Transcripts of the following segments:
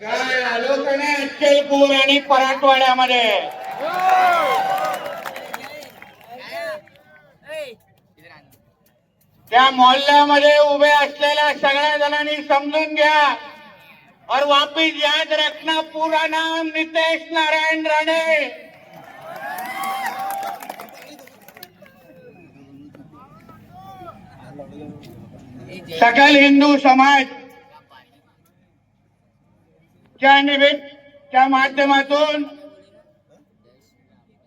काय आलो का नाही अक्कलपूर आणि पराठवाड्यामध्ये. त्या मोहल्ल्यामध्ये उभे असलेल्या सगळ्या जणांनी समजून घ्या. और वापिस याद रखना पूरा नाम नितेश नारायण राणे। सकल हिंदू समाज च्या निमित्तच्या माध्यमातून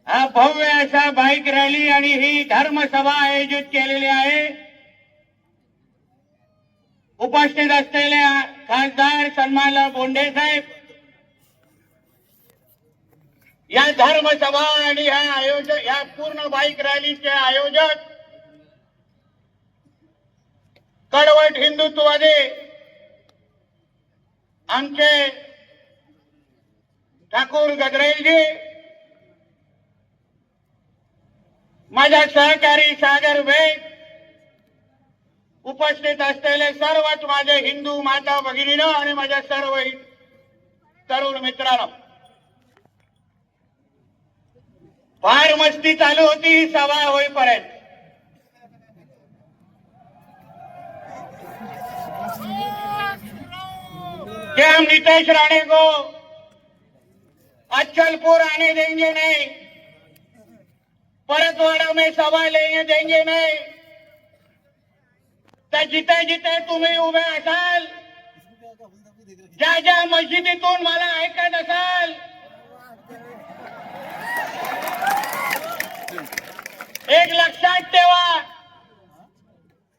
हा भव्य असा बाईक रॅली आणि ही धर्मसभा आयोजित केलेली आहे. उपस्थित असलेल्या खासदार सन्मानला बोंडे साहेब. या धर्मसभा आणि ह्या आयोजक या पूर्ण बाईक रॅलीचे आयोजक. कडवट हिंदुत्ववादी. आमचे ठाकूर गजरेलजी माझ्या सहकारी सागर वेग उपस्थित असलेले सर्वच माझे हिंदू माता भगिनीनं आणि माझ्या सर्व तरुण मित्रांनो. फार मस्ती चालू होती ही सभा होईपर्यंत. कि हम राणे को अचलपुर आने देंगे नहीं. परतवाड़ा में सभा लेंगे देंगे नहीं. तर जिथे जिथे तुम्ही उभे असाल ज्या ज्या मस्जिदीतून मला ऐकत असाल. एक लक्षात ठेवा.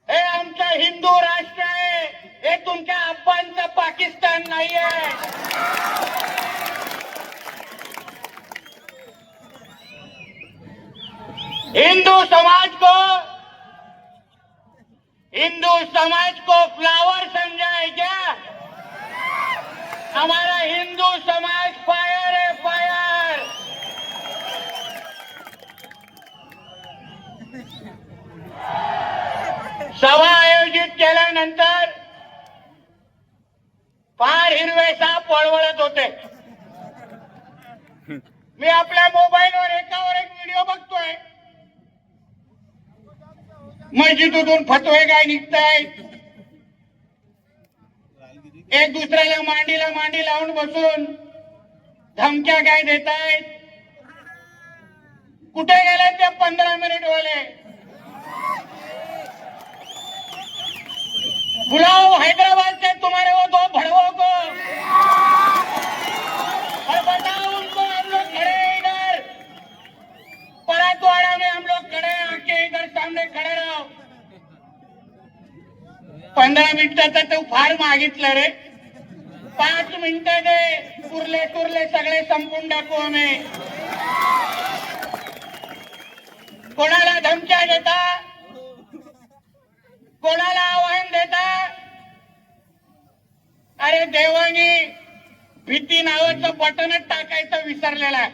हे आमचं हिंदू राष्ट्र आहे. हे तुमच्या अब्बांचं पाकिस्तान नाहीये. हिंदू समाज को हिंदू समाज को फ्लावर समझा है क्या हमारा हिंदू समाज फायर है फायर! सभा आयोजित केल्यानंतर फार हिरवे साप वळवळत होते. मी आपल्या मोबाईलवर एकावर एक व्हिडिओ बघतोय. मस्जिदून फतवे काय निघतायत. एक दुसऱ्याला मांडीला मांडी लावून बसून धमक्या काय देतायत. कुठे गेले ते पंधरा मिनिट वाले बुलाओ हैदराबाद से तुम्हारे वो दो भड़वों को. सामने खड़े रहो पंधरा मिनिटाचा तो फार मागितलं रे. पाच मिनट दे. कुरले कुर्ले सगळे संपून टाकू आम्ही. कोणाला धमक्या देता? कोणाला आव्हान देता? अरे देवानी भीती नावाचं बटनच टाकायचं विसरलेलं. आहे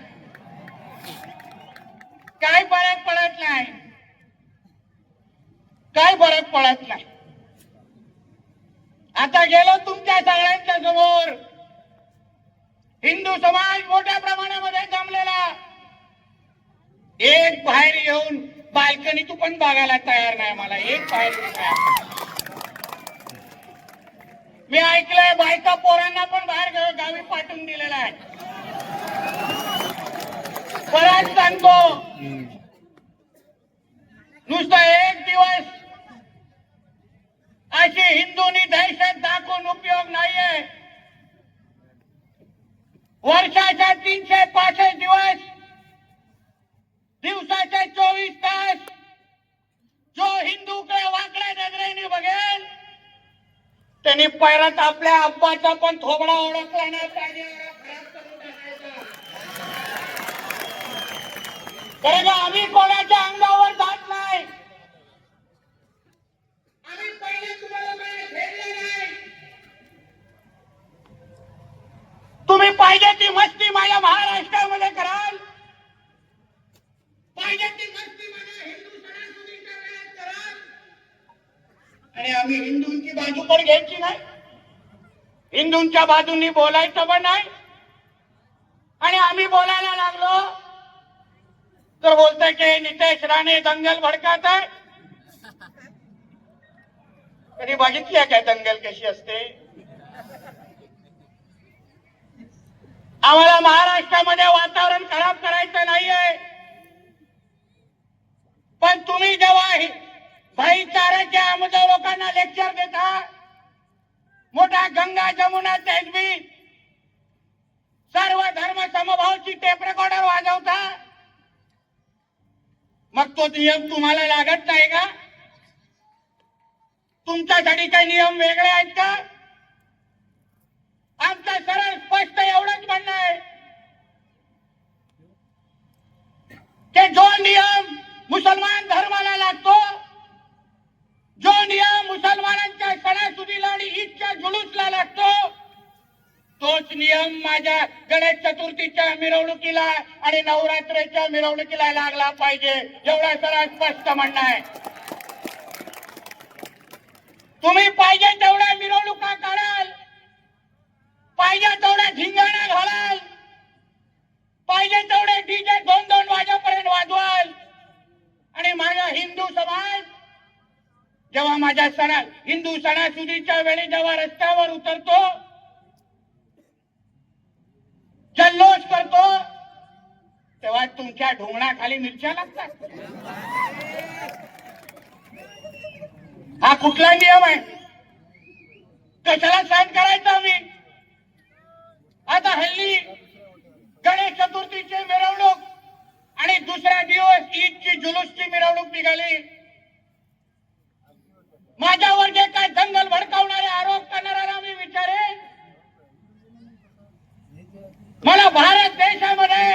काय फरक पडत नाही. काय फरक पडत नाही. आता गेलो तुमच्या सगळ्यांच्या समोर. हिंदू समाज मोठ्या प्रमाणामध्ये जमलेला. एक बाहेर येऊन बाल्कनी तू पण बघायला तयार नाही मला. एक बाहेर. मी ऐकलंय बायका पोरांना पण बाहेर गावी पाठवून दिलेला आहे. परत सांगतो. नुसतं एक दिवस अशी हिंदूंनी दहशत दाखवून उपयोग नाहीये. वर्षाच्या तीनशे पासष्ट दिवस दिवसाचे चोवीस तास जो हिंदूकडे वाकड्या नजरेने बघेल त्यांनी परत आपल्या अब्बाचा पण थोबडा ओळखला नाही पाहिजे. कारण का आम्ही कोणाच्या अंगावर जात तुम्ही पाहिजे ती मस्ती माझ्या महाराष्ट्रामध्ये कराल. पाहिजे ती मस्ती आणि आम्ही हिंदूंची बाजू पण घ्यायची नाही. हिंदूंच्या बाजूनी बोलायचं पण नाही. आणि आम्ही बोलायला लागलो. तर बोलतोय की नितेश राणे दंगल भडकात आहे. कधी बघितली आहे काय दंगल कशी असते? आम्हाला महाराष्ट्रामध्ये वातावरण खराब करायचं नाहीये. पण तुम्ही जेव्हा भाईचाराच्या आमच्या लोकांना लेक्चर देता मोठा गंगा जमुना तेजबी सर्व धर्म समभावची टेप रेकॉर्डर वाजवता मग तो नियम तुम्हाला लागत नाही का? तुमच्यासाठी काही नियम वेगळे आहेत का? आमचं सरळ स्पष्ट एवढंच म्हणणं आहे. की जो नियम मुसलमान धर्माला लागतो जो नियम मुसलमानांच्या सणासुदीला आणि ईदच्या जुलूसला लागतो तोच नियम माझ्या गणेश चतुर्थीच्या मिरवणुकीला आणि नवरात्रीच्या मिरवणुकीला लागला पाहिजे. एवढा सरळ स्पष्ट म्हणणं आहे. तुम्ही पाहिजे तेवढ्या मिरवणुका काढाल. पाहिजे तेवढ्या झिंगाणा घालाल. पाहिजे तेवढे डीजे दोन दोन वाजेपर्यंत वाजवाल. आणि माझा हिंदू समाज जेव्हा माझ्या सणा हिंदू सणासुदीच्या वेळी जेव्हा रस्त्यावर उतरतो जल्लोष करतो तेव्हा तुमच्या ढोंगणाखाली मिरच्या लागतात. हा कुठला नियम आहे? कशाला सहन करायचा मी आता हल्ली गणेश चतुर्थीची मिरवणूक आणि दुसऱ्या दिवस ईदची जुलूसची मिरवणूक निघाली. माझ्यावर जे काय दंगल भडकावणारे आरोप करणाऱ्याला मी विचारेन? मला भारत देशामध्ये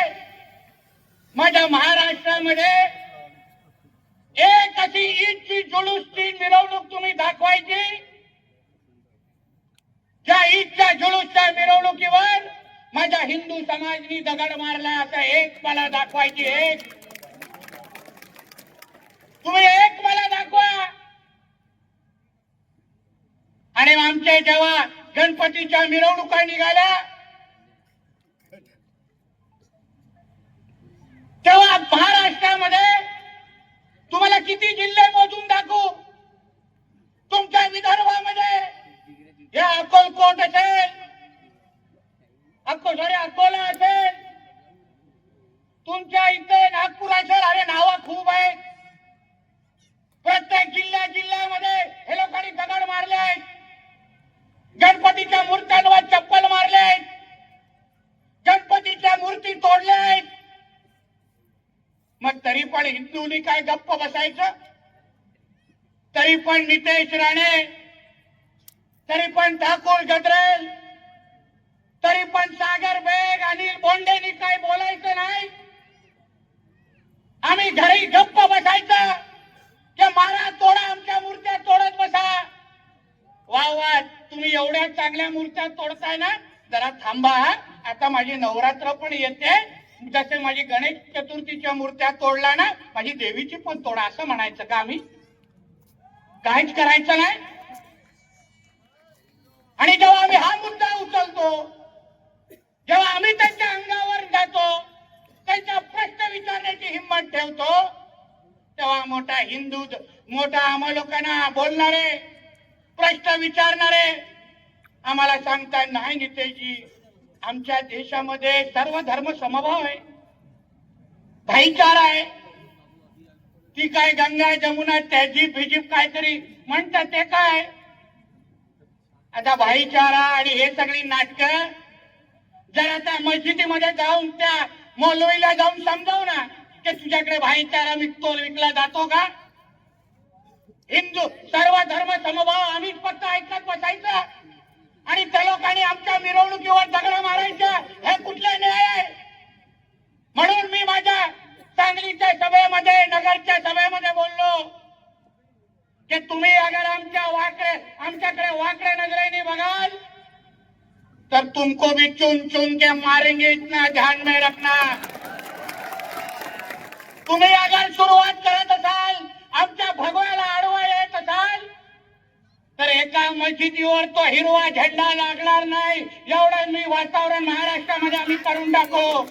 माझ्या महाराष्ट्रामध्ये एक अशी ईदची जुलूसची मिरवणूक तुम्ही दाखवायची? ज्या ईदच्या जुलूसच्या मिरवणुकीवर माझ्या हिंदू समाजनी दगड मारला असं एक मला दाखवायची एक. तुम्ही एक मला दाखवा. आणि आमच्या जेव्हा गणपतीच्या मिरवणुका निघाल्या तेव्हा महाराष्ट्रामध्ये तुम्हाला किती जिल्हे मोजून दाखवू तुमच्या विदर्भामध्ये हे अक्कलकोट असेल. अक्को सॉरी अकोला असेल. तुमच्या इथे नागपूर असेल. अरे नावं खूप आहे प्रत्येक जिल्ह्या जिल्ह्यामध्ये हे लोकांनी दगड मारले आहेत. गणपतीच्या मूर्त्यांवर चप्पल मारले आहेत. गणपतीच्या मूर्ती तोडल्या आहेत. मग तरी पण हिंदूनी काय गप्प बसायचं? तरी पण नितेश राणे पण ठाकूर गद्रेल तरी पण सागर बेग अनिल बोंडेनी काय बोलायचं नाही? आम्ही घरी गप्प बसायचं. की मारा तोडा आमच्या मूर्त्या तोडत बसा. वा वा तुम्ही एवढ्या चांगल्या मूर्त्या तोडताय ना? जरा थांबा आता माझी नवरात्र पण येते. जसे माझी गणेश चतुर्थीच्या मूर्त्या तोडला ना माझी देवीची पण तोडा असं म्हणायचं का आम्ही? काहीच करायचं नाही. आणि जेव्हा आम्ही हा मुद्दा उचलतो जेव्हा आम्ही त्यांच्या अंगावर जातो त्यांचा प्रश्न विचारण्याची हिंमत ठेवतो तेव्हा मोठा हिंदू मोठा आम्हा लोकांना बोलणारे प्रश्न विचारणारे आम्हाला सांगता नाही नितेशजी आमच्या देशामध्ये सर्व धर्म समभाव आहे. भाईचारा आहे. ती काय गंगा जमुना त्याजीब बिजीब काहीतरी म्हणतात ते काय आता भाईचारा आणि हे सगळी नाटक जर आता मस्जिदीमध्ये जाऊन त्या मोलवीला जाऊन समजाव ना की तुझ्याकडे भाईचारा विकतो विकला जातो का? हिंदू सर्व धर्म समभाव आम्हीच फक्त ऐकत बसायचं. आणि त्या लोकांनी आमच्या मिरवणुकीवर दगड मारायच्या हे कुठले न्याय? आहे म्हणून मी माझ्या सांगलीच्या सभेमध्ये नगरच्या सभेमध्ये बोललो. की तुम्ही अगर आमच्या वाकडे आमच्याकडे वाकड्या नजरेने बघाल तर तुमको भी चुन चुन के मारेंगे इतना ध्यान में रखना. तुम्ही अगर सुरुवात करत असाल आमच्या भगव्याला आडवा येत असाल तर एका मस्जिदीवर तो हिरवा झेंडा लागणार नाही. एवढं मी वातावरण महाराष्ट्रामध्ये आम्ही करून टाकू.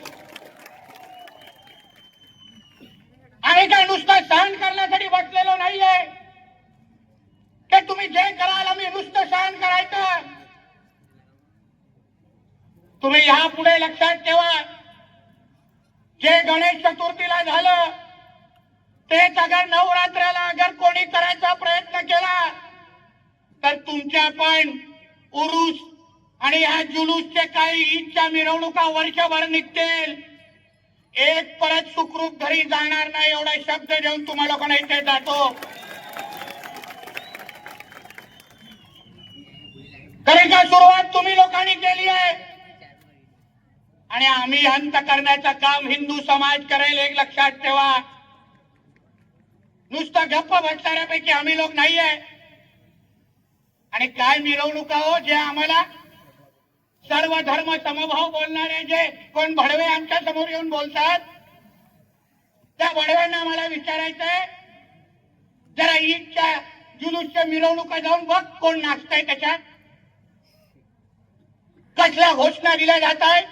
आम्ही काय नुसतं सहन करण्यासाठी बसलेलो नाहीये. की तुम्ही जे कराल आम्ही नुसतं सहन करायचं. तुम्ही यापुढे लक्षात ठेवा. जे गणेश चतुर्थीला झालं तेच अगर नवरात्राला अगर कोणी करायचा प्रयत्न केला तर तुमच्या पण उरुस आणि ह्या जुलूसचे काही ईदच्या मिरवणुका वर्षभर निघतील. एक परत सुखरूप घरी जाणार नाही एवढा शब्द देऊन तुम्हाला लोकांना इथे जातो. कारण का सुरुवात तुम्ही लोकांनी केली आहे. आणि आम्ही अंत करण्याचं काम हिंदू समाज करेल एक लक्षात ठेवा. नुसतं गप्प बसणाऱ्यापैकी आम्ही लोक नाही आहे आणि काय मिरवणुका हो जे आम्हाला सर्व धर्म समभाव बोलणारे जे कोण भडवे आमच्यासमोर येऊन बोलतात त्या भडव्यांना आम्हाला विचारायचंय. जरा ईदच्या जुलूसच्या मिरवणुका जाऊन बघ कोण नाचताय त्याच्यात कसल्या घोषणा दिल्या जात आहेत?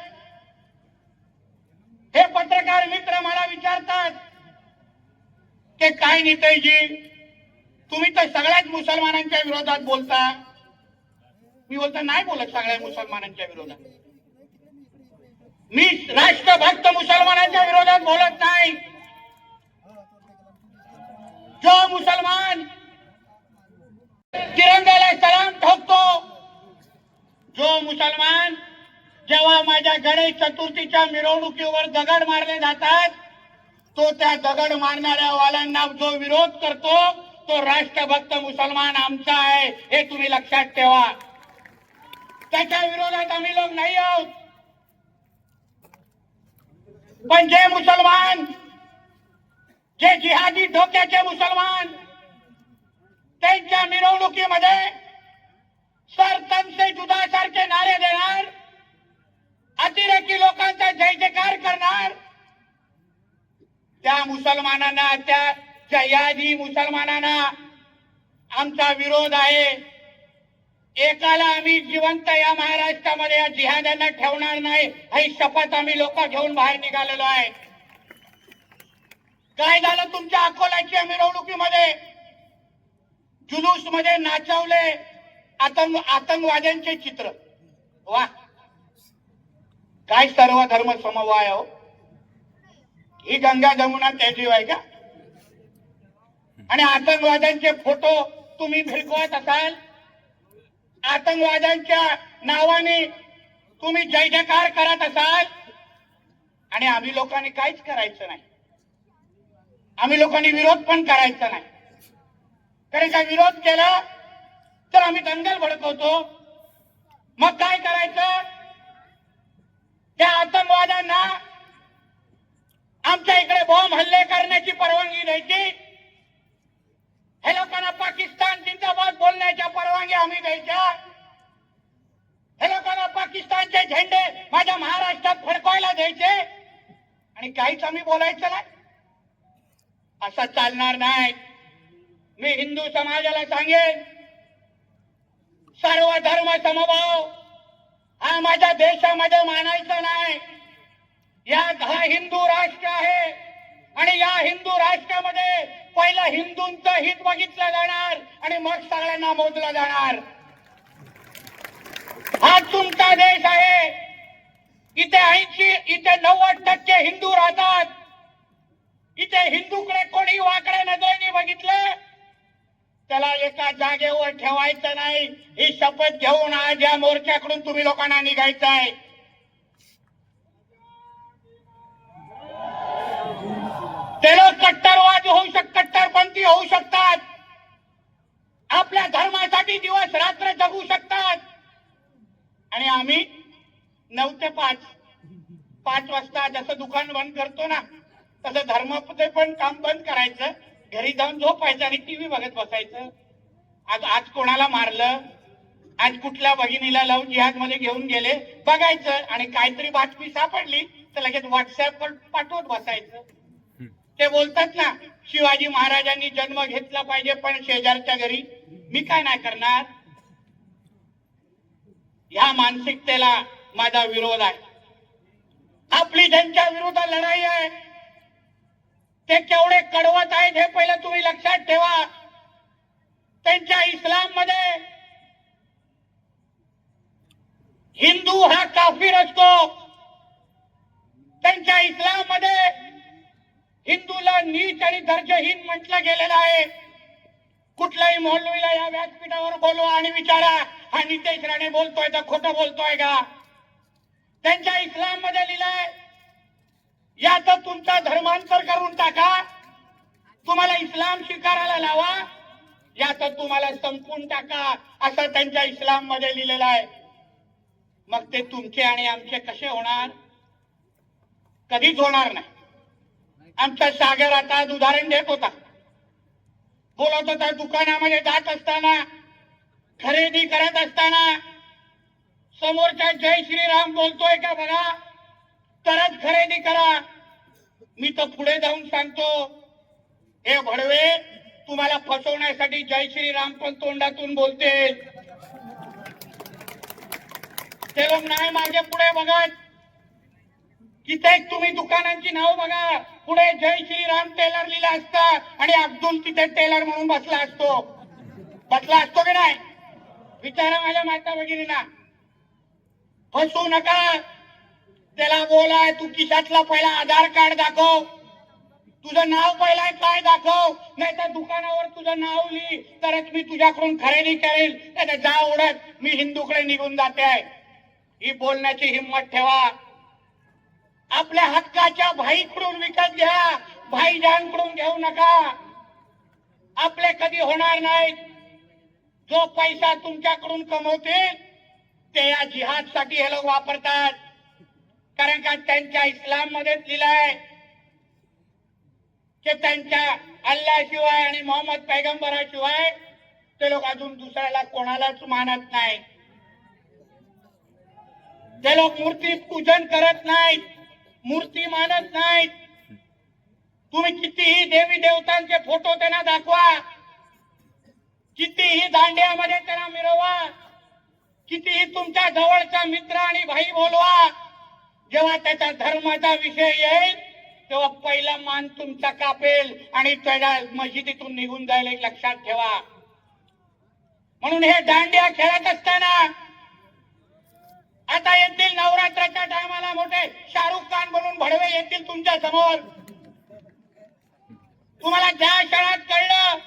हे पत्रकार मित्र मला विचारतात की काय नेतेजी तुम्ही तर सगळ्याच मुसलमानांच्या विरोधात बोलता. मी बोलता नाही बोलत सगळ्या मुसलमानांच्या विरोधात. मी राष्ट्रभक्त मुसलमानांच्या विरोधात बोलत नाही. जो मुसलमान तिरंग्याला सलाम ठोकतो जो मुसलमान जेव्हा माझ्या गणेश चतुर्थीच्या मिरवणुकीवर दगड मारले जातात तो त्या दगड मारणाऱ्या वाल्यांना जो विरोध करतो तो राष्ट्रभक्त मुसलमान आमचा आहे हे तुम्ही लक्षात ठेवा. त्याच्या विरोधात आम्ही लोक नाही आहोत. पण जे मुसलमान जे जिहादी धोक्याचे मुसलमान त्यांच्या मिरवणुकीमध्ये सर तनसे जुदा सारखे नारे देणार अतिरेकी लोकांचा जय जयकार करणार. त्या मुसलमानांना त्या जयादी मुसलमानांना आमचा विरोध आहे. एकाला आम्ही जिवंत या महाराष्ट्रामध्ये या जिहाद्यांना ठेवणार नाही ही शपथ आम्ही लोक घेऊन बाहेर निघालेलो आहे. काय झालं तुमच्या अकोल्याच्या मिरवणुकीमध्ये? जुलूसमध्ये नाचवले. आतंक आतंकवाद्यांचे चित्र. वा. काय सर्व धर्म समवाय हो? ही गंगा जमुना त्याची आहे का? आणि आतंकवाद्यांचे फोटो तुम्ही भिरकवत असाल? आतंकवाद्यांच्या नावाने तुम्ही जय जयकार करत असाल? आणि आम्ही लोकांनी काहीच करायचं नाही. आम्ही लोकांनी विरोध पण करायचा नाही. कारण का विरोध केला तर आम्ही दंगल भडकवतो. मग काय करायचं? त्या आतंकवाद्यांना आमच्या इकडे बॉम्ब हल्ले करण्याची परवानगी द्यायची. हे लोकांना पाकिस्तान जिंदाबाद बोलण्याच्या परवानगी आम्ही द्यायच्या. हे लोकांना पाकिस्तानचे झेंडे माझ्या महाराष्ट्रात फडकवायला द्यायचे. आणि काहीच आम्ही बोलायचं नाही. असं चालणार नाही. मी हिंदू समाजाला सांगेन सर्व धर्म समभाव हा माझ्या देशामध्ये मानायचा नाही. यात हा हिंदू राष्ट्र आहे आणि या हिंदू राष्ट्रामध्ये पहिला हिंदूंचं हित बघितलं जाणार आणि मग सगळ्यांना मोजलं जाणार. हा तुमचा देश आहे. इथे ऐंशी इथे नव्वद टक्के हिंदू राहतात. इथे हिंदूकडे कोणी वाकड्या नजरेने बघितलं त्याला एका जागेवर ठेवायचं नाही. ही शपथ घेऊन आज या मोर्चाकडून तुम्ही लोकांना निघायचं आहे ते लोक कट्टरवादी होऊ शक कट्टरपंथी होऊ शकतात. आपल्या धर्मासाठी दिवस रात्र जगू शकतात. आणि आम्ही नऊ ते पाच पाच वाजता जसं दुकान बंद करतो ना तसं धर्मामध्ये पण काम बंद करायचं. घरी जाऊन झोपायचं आणि टीव्ही बघत बसायचं. आज आज कोणाला मारलं? आज कुठल्या भगिनीला लव जिहादमध्ये घेऊन गेले? बघायचं आणि काहीतरी बातमी सापडली तर लगेच व्हॉट्सअपवर पाठवत बसायचं. ते बोलतात ना शिवाजी महाराजांनी जन्म घेतला पाहिजे पण शेजारच्या घरी मी काय नाही करणार? ह्या मानसिकतेला माझा विरोध आहे. आपली ज्यांच्या विरोधात लढाई आहे ते केवढे कडवत आहेत हे पहिलं तुम्ही लक्षात ठेवा. त्यांच्या इस्लाममध्ये हिंदू हा काफीर असतो. त्यांच्या इस्लाममध्ये हिंदूला नीच आणि दर्जहीन म्हटलं गेलेलं आहे. कुठल्याही मौलवीला या व्यासपीठावर बोलवा आणि विचारा. हा नितेश राणे बोलतोय तर खोटं बोलतोय का? त्यांच्या इस्लाममध्ये लिहिलंय या तर तुमचा धर्मांतर करून टाका. तुम्हाला इस्लाम स्वीकारायला लावा. या तर तुम्हाला संपून टाका असं त्यांच्या इस्लाममध्ये लिहिलेलं आहे. मग ते तुमचे आणि आमचे कसे होणार? कधीच होणार नाही. आमचा सागर आता उदाहरण देत होता. बोलत होता दुकानामध्ये जात असताना खरेदी करत असताना समोरच्या जय श्रीराम बोलतोय का बघा? तरच खरेदी करा. मी तर पुढे जाऊन सांगतो. हे भडवे तुम्हाला फसवण्यासाठी जय श्रीराम पण तोंडातून बोलते. ते लोक नाही मागे पुढे बघत. तिथे तुम्ही दुकानांची नाव बघा. पुढे जय श्रीराम टेलर लिहिला असता आणि अब्दुल तिथे टेलर म्हणून बसला असतो. बसला असतो की नाही? विचारा माझ्या माता भगिनीला फसवू नका. त्याला बोलाय तू किशातला पहिला आधार कार्ड दाखव. तुझं नाव पहिला काय दाखव. नाही तर दुकानावर तुझं नाव लिही. तरच मी तुझ्याकडून खरेदी करेल. नाही जा उडत मी हिंदूकडे निघून जाते. आहे ही बोलण्याची हिंमत ठेवा. आपल्या हक्काच्या भाईकडून विकत घ्या. भाईजानकडून घेऊ नका. आपले कधी होणार नाही जो पैसा तुमच्याकडून कमवतील ते या जिहादसाठी हे लोक वापरतात. कारण का त्यांच्या इस्लाम मध्येच लिहिलंय की त्यांच्या अल्लाशिवाय आणि मोहम्मद पैगंबराशिवाय ते लोक अजून दुसऱ्याला कोणालाच मानत नाही ते लोक मूर्ती पूजन करत नाहीत मूर्ती मानत नाहीत. तुम्ही कितीही देवी देवतांचे फोटो त्यांना दाखवा कितीही दांड्यामध्ये त्यांना मिरवा कितीही तुमच्या जवळचा मित्र आणि भाई बोलवा जेव्हा त्याच्या धर्माचा विषय येईल तेव्हा पहिला मान तुमचा कापेल आणि त्याच्या मशिदीतून निघून जाईल एक लक्षात ठेवा. म्हणून हे दांड्या खेळत असताना आता येतील नवरात्राच्या टायमाला मोठे शाहरुख खान बनून भडवे येतील तुमच्यासमोर. तुम्हाला ज्या क्षणात कळलं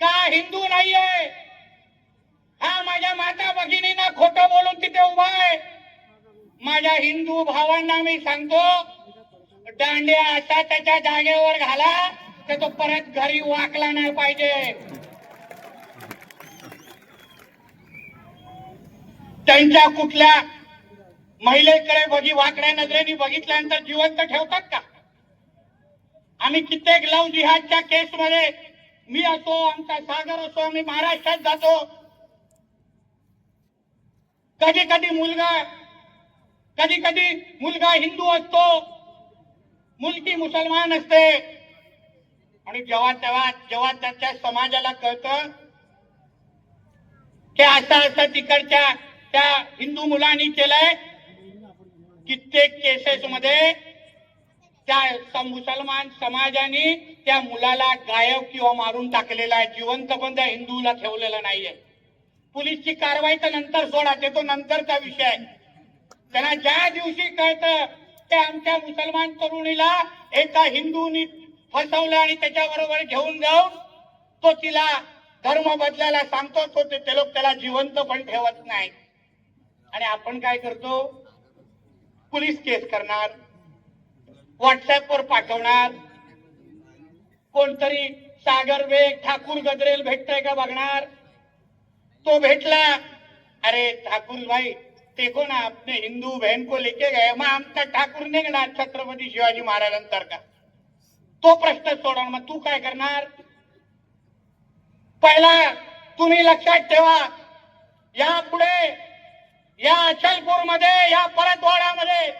का हिंदू नाहीये हा माझ्या माता भगिनीना खोटं बोलून तिथे उभा आहे. माझ्या हिंदू भावांना मी सांगतो दांड्या असा त्याच्या जागेवर घाला तर तो परत घरी वाकला नाही पाहिजे. त्यांच्या कुठल्या महिलेकडे बघी वाकड्या नजरेने बघितल्यानंतर जिवंत ठेवतात का? आम्ही कित्येक लव जिहादच्या केस मध्ये मी असो आमचा सागर असो आम्ही महाराष्ट्रात जातो. कधी कधी मुलगा कधी कधी मुलगा हिंदू असतो मुलगी मुसलमान असते. आणि जेव्हा तेव्हा जेव्हा त्याच्या समाजाला कळतं की असं असं तिकडच्या त्या हिंदू मुलांनी केलंय कित्येक केसेस मध्ये त्या मुसलमान समाजाने त्या मुलाला गायब किंवा मारून टाकलेला आहे जिवंत पण त्या हिंदूला ठेवलेलं नाहीये. पोलीसची कारवाई तर नंतर सोडा ते तो नंतरचा विषय आहे. त्यांना ज्या दिवशी कळतं ते आमच्या मुसलमान तरुणीला एका हिंदूनी फसवलं आणि त्याच्याबरोबर घेऊन जाऊन तो तिला धर्म बदलायला सांगतो तो ते लोक त्याला जिवंत पण ठेवत नाही. आणि आपण काय करतो? पोलीस केस करणार व्हॉट्सअपवर पाठवणार कोणतरी सागर बेग ठाकूर गजरेल भेटतोय का बघणार? तो भेटला अरे ठाकुर भाई देखो ना अपने हिंदू बहन को लेके गए मग आमचा ठाकूर निघणार छत्रपती शिवाजी महाराजांतर का तो प्रश्न सोडवणार मग तू काय करणार? पहिला तुम्ही लक्षात ठेवा या पुढे या अचलपूरमध्ये या परतवाड्यामध्ये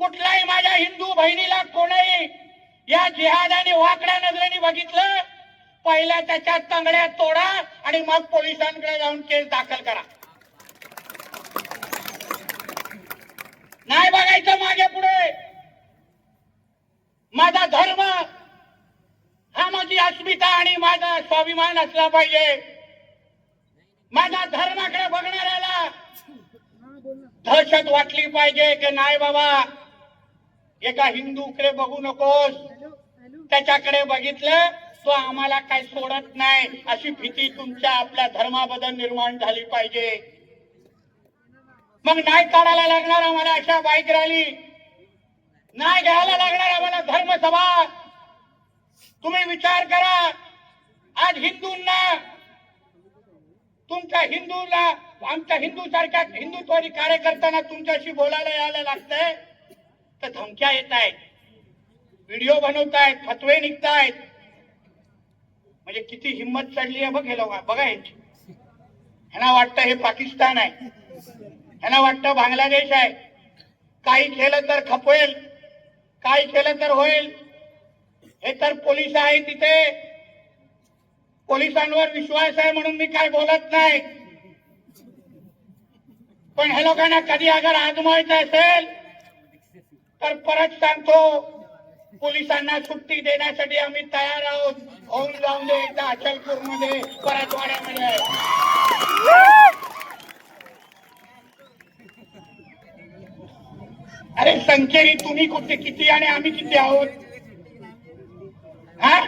कुठल्याही माझ्या हिंदू बहिणीला कोणीही या जिहादाने वाकड्या नजरेने बघितलं पहिल्या त्याच्या तंगड्या तोडा आणि मग पोलिसांकडे जाऊन केस दाखल करा. नाही बघायचं मागे पुढे. माझा धर्म हा माझी अस्मिता आणि माझा स्वाभिमान असला पाहिजे. माझ्या धर्माकडे बघणाऱ्याला दहशत वाटली पाहिजे की नाही बाबा? एका हिंदूकडे बघू नकोस. त्याच्याकडे बघितलं तो आम्हाला काही सोडत नाही. अशी भीती तुमच्या आपल्या धर्माबद्दल निर्माण झाली पाहिजे. मग नाही काढायला लागणार आम्हाला अशा बाईक रॅली नाही घ्यायला लागणार आम्हाला धर्मसभा तुम्ही विचार करा. आज हिंदूंना तुमच्या हिंदूला आमच्या हिंदू सारख्या हिंदुत्वादी कार्यकर्त्यांना तुमच्याशी बोलायला यायला लागतंय. तर धमक्या येत आहेत व्हिडिओ बनवतायत फतवे निघतायत. म्हणजे किती हिंमत चढली आहे बघ हे लोक. बघा यांची. ह्यांना वाटतं हे पाकिस्तान आहे. ह्यांना वाटतं बांगलादेश आहे. काही केलं तर खपवेल काही केलं तर होईल. हे तर पोलीस आहे तिथे. पोलिसांवर विश्वास आहे म्हणून मी काय बोलत नाही. पण हे लोकांना कधी अगर आजमावायचं असेल तर परत सांगतो पोलिसांना सुट्टी देण्यासाठी आम्ही तयार आहोत. होऊन जाऊन दे एकदा अचलपूरमध्ये परतवाड्यामध्ये. अरे संख्येने तुम्ही कुठे? किती आणि आम्ही किती आहोत? हा?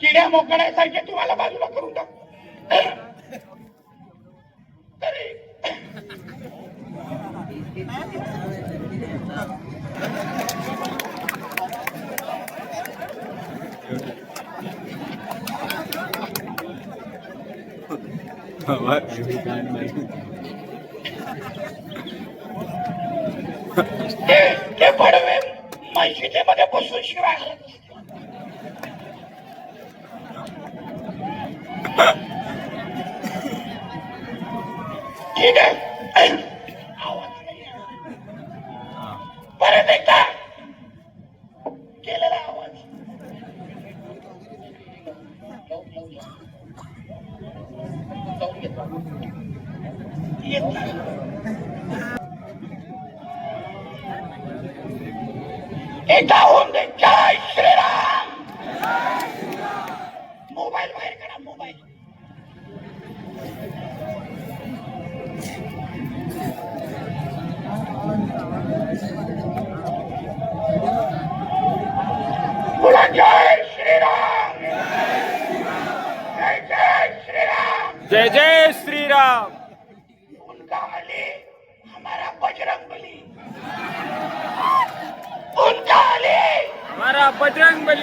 किड्या मोकड्यासारखे तुम्हाला बाजूला करून टाकू. What? ते ते पडवे. मशिदीमध्ये बसून शिवाय ठीक आहे. परत एकदा. केलेला आवाज. येत नाही. एकदा होऊन दे जय श्रीराम मोबाईल बाहेर करा मोबाईल बोला जय श्रीराम जय जय श्रीराम जय जय श्री महाराष्ट्र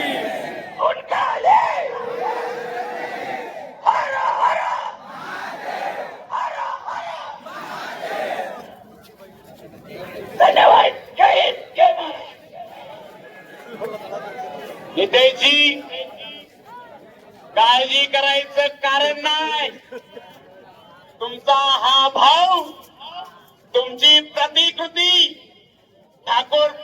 नितेशजी काळजी करायचं कारण नाही. तुमचा हा भाव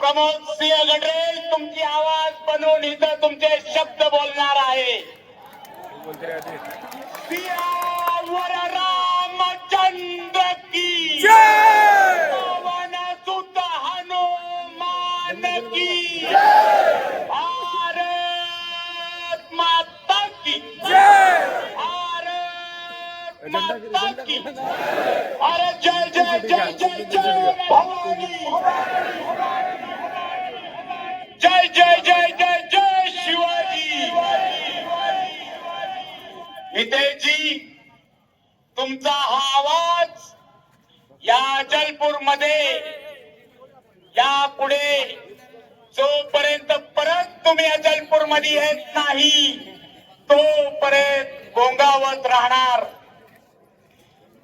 प्रमोद सिंह गडरे तुमची आवाज़ बनवून इथं तुमचे शब्द बोलणार आहे. सियावर रामचंद्र की. पवन सुत हनुमान की. भारत माता की. भारत माता की. अरे जय जय जय जय जय भवानी। मध्ये या पुढे जोपर्यंत परत तुम्ही अचलपूरमध्ये येत नाही तोपर्यंत गोंगावत राहणार.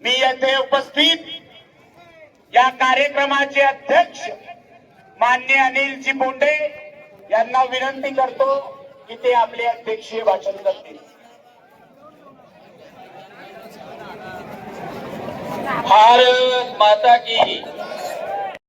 मी येथे उपस्थित या कार्यक्रमाचे अध्यक्ष मान्य अनिलजी बोंडे यांना विनंती करतो की ते आपले अध्यक्षीय भाषण करतील. भारत माता की